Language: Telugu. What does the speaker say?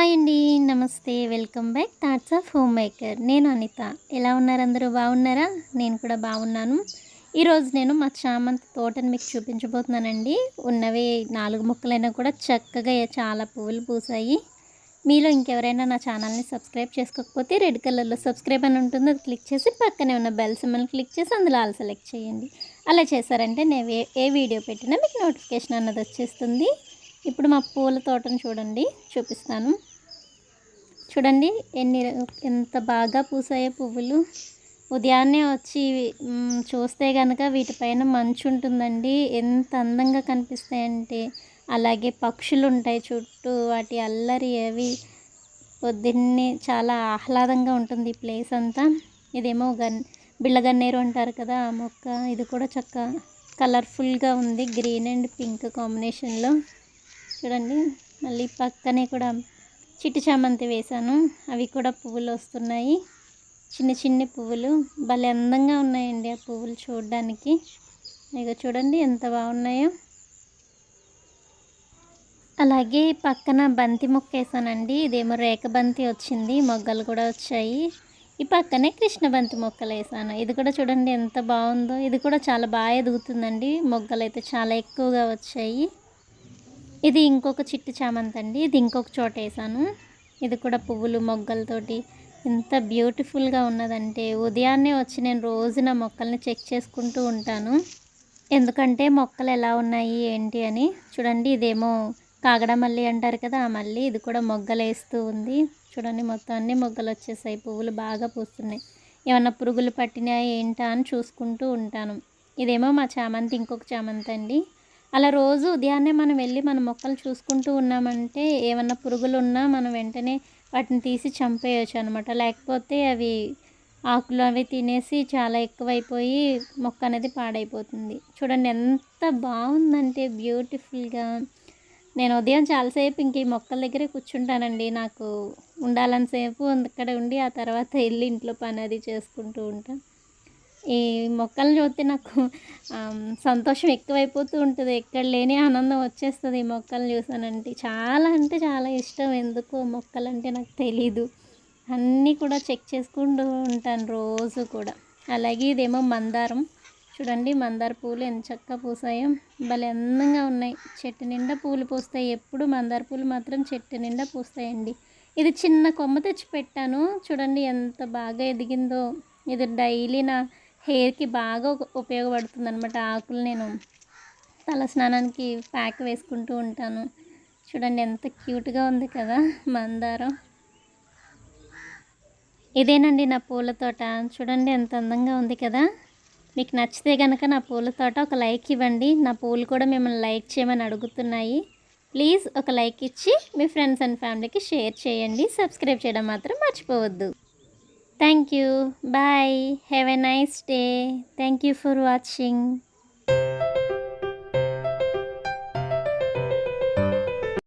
హాయ్ అండి నమస్తే. Welcome back. Thoughts of home maker. నేను అనిత. ఎలా ఉన్నారు అందరూ? బాగున్నారా? నేను కూడా బాగున్నాను. ఈరోజు నేను మా చామంతి తోటను మీకు చూపించబోతున్నానండి. ఉన్నవి నాలుగు మొక్కలైనా కూడా చక్కగా చాలా పువ్వులు పూసాయి. మీలో ఇంకెవరైనా నా ఛానల్ని సబ్స్క్రైబ్ చేసుకోకపోతే రెడ్ కలర్లో సబ్స్క్రైబ్ అని ఉంటుంది. అది క్లిక్ చేసి పక్కనే ఉన్న బెల్ సిమ్మల్ని క్లిక్ చేసి అందులో ఆల్ సెలెక్ట్ చేయండి. అలా చేశారంటే నేను ఏ వీడియో పెట్టినా మీకు నోటిఫికేషన్ అన్నది వచ్చేస్తుంది. ఇప్పుడు మా పూల తోటను చూడండి. చూపిస్తాను. చూడండి ఎన్ని ఎంత బాగా పూసాయో పువ్వులు. ఉదయాన్నే వచ్చి చూస్తే కనుక వీటిపైన మంచు ఉంటుందండి. ఎంత అందంగా కనిపిస్తాయంటే. అలాగే పక్షులు ఉంటాయి చుట్టూ వాటి అల్లరి అవి. పొద్దున్నే చాలా ఆహ్లాదంగా ఉంటుంది ఈ ప్లేస్ అంతా. ఇదేమో గన్ బిళ్ళగన్నేరు అంటారు కదా ఆ మొక్క. ఇది కూడా చక్క కలర్ఫుల్గా ఉంది గ్రీన్ అండ్ పింక్ కాంబినేషన్లో. చూడండి మళ్ళీ పక్కనే కూడా చిట్టి చామంతి వేశాను. అవి కూడా పువ్వులు వస్తున్నాయి. చిన్న చిన్న పువ్వులు. భలే అందంగా ఉన్నాయండి ఆ పువ్వులు చూడడానికి. ఇక చూడండి ఎంత బాగున్నాయో. అలాగే పక్కన బంతి మొక్క వేసానండి. ఇదేమో రేఖ బంతి వచ్చింది. మొగ్గలు కూడా వచ్చాయి. ఈ పక్కనే కృష్ణ బంతి మొక్కలు వేసాను. ఇది కూడా చూడండి ఎంత బాగుందో. ఇది కూడా చాలా బాగా ఎదుగుతుందండి. మొగ్గలు అయితే చాలా ఎక్కువగా వచ్చాయి. ఇది ఇంకొక చిట్టి చామంతి అండి. ఇది ఇంకొక చోట వేసాను. ఇది కూడా పువ్వులు మొగ్గలతోటి ఎంత బ్యూటిఫుల్గా ఉన్నదంటే ఉదయాన్నే వచ్చి నేను రోజు నా మొక్కల్ని చెక్ చేసుకుంటూ ఉంటాను. ఎందుకంటే మొక్కలు ఎలా ఉన్నాయి ఏంటి అని చూడండి. ఇదేమో కాగడ మల్లి అంటారు కదా ఆ మల్లి. ఇది కూడా మొగ్గలు వేస్తూ ఉంది. చూడండి మొత్తం అన్ని మొగ్గలు వచ్చేసాయి. పువ్వులు బాగా పూస్తున్నాయి. ఏమన్నా పురుగులు పట్టినాయా ఏంటా అని చూసుకుంటూ ఉంటాను. ఇదేమో మా చామంతి ఇంకొక చామంతి అండి. అలా రోజు ఉదయాన్నే మనం వెళ్ళి మన మొక్కలు చూసుకుంటూ ఉన్నామంటే ఏమన్నా పురుగులు ఉన్నా మనం వెంటనే వాటిని తీసి చంపేయచ్చు అనమాట లేకపోతే అవి ఆకులు అవి తినేసి చాలా ఎక్కువైపోయి మొక్క అనేది పాడైపోతుంది. చూడండి ఎంత బాగుందంటే బ్యూటిఫుల్గా. నేను ఉదయం చాలాసేపు ఇంక ఈ మొక్కల దగ్గరే కూర్చుంటానండి. నాకు ఉండాలని సేపు అక్కడ ఉండి ఆ తర్వాత వెళ్ళి ఇంట్లో పని అది చేసుకుంటూ ఉంటాను ఈ మొక్కలు చూస్తే నాకు సంతోషం ఎక్కువైపోతూ ఉంటుంది. ఎక్కడ లేని ఆనందం వచ్చేస్తుంది ఈ మొక్కలు చూసానంటే. చాలా అంటే చాలా ఇష్టం. ఎందుకో మొక్కలంటే నాకు తెలీదు. అన్నీ కూడా చెక్ చేసుకుంటూ ఉంటాను రోజు కూడా. అలాగే ఇదేమో మందారం. చూడండి మందార పూలు ఎంత చక్కగా పూసాయో. భలే అందంగా ఉన్నాయి. చెట్టు నిండా పూలు పూస్తాయి. ఎప్పుడు మందార పూలు మాత్రం చెట్టు నిండా పూస్తాయండి. ఇది చిన్న కొమ్మ తెచ్చి పెట్టాను. చూడండి ఎంత బాగా ఎదిగిందో. ఇది డైలీ నా హెయిర్కి బాగా ఉపయోగపడుతుంది అనమాట ఆకులు నేను తల స్నానానికి ప్యాక్ వేసుకుంటూ ఉంటాను. చూడండి ఎంత క్యూట్గా ఉంది కదా మందారం. ఇదేనండి నా పూల తోట. చూడండి ఎంత అందంగా ఉంది కదా. మీకు నచ్చితే కనుక నా పూల తోట ఒక లైక్ ఇవ్వండి. నా పూలు కూడా మిమ్మల్ని లైక్ చేయమని అడుగుతున్నాయి. ప్లీజ్ ఒక లైక్ ఇచ్చి మీ ఫ్రెండ్స్ అండ్ ఫ్యామిలీకి షేర్ చేయండి. సబ్స్క్రైబ్ చేయడం మాత్రం మర్చిపోవద్దు. Thank you. Bye. Have a nice day. Thank you for watching.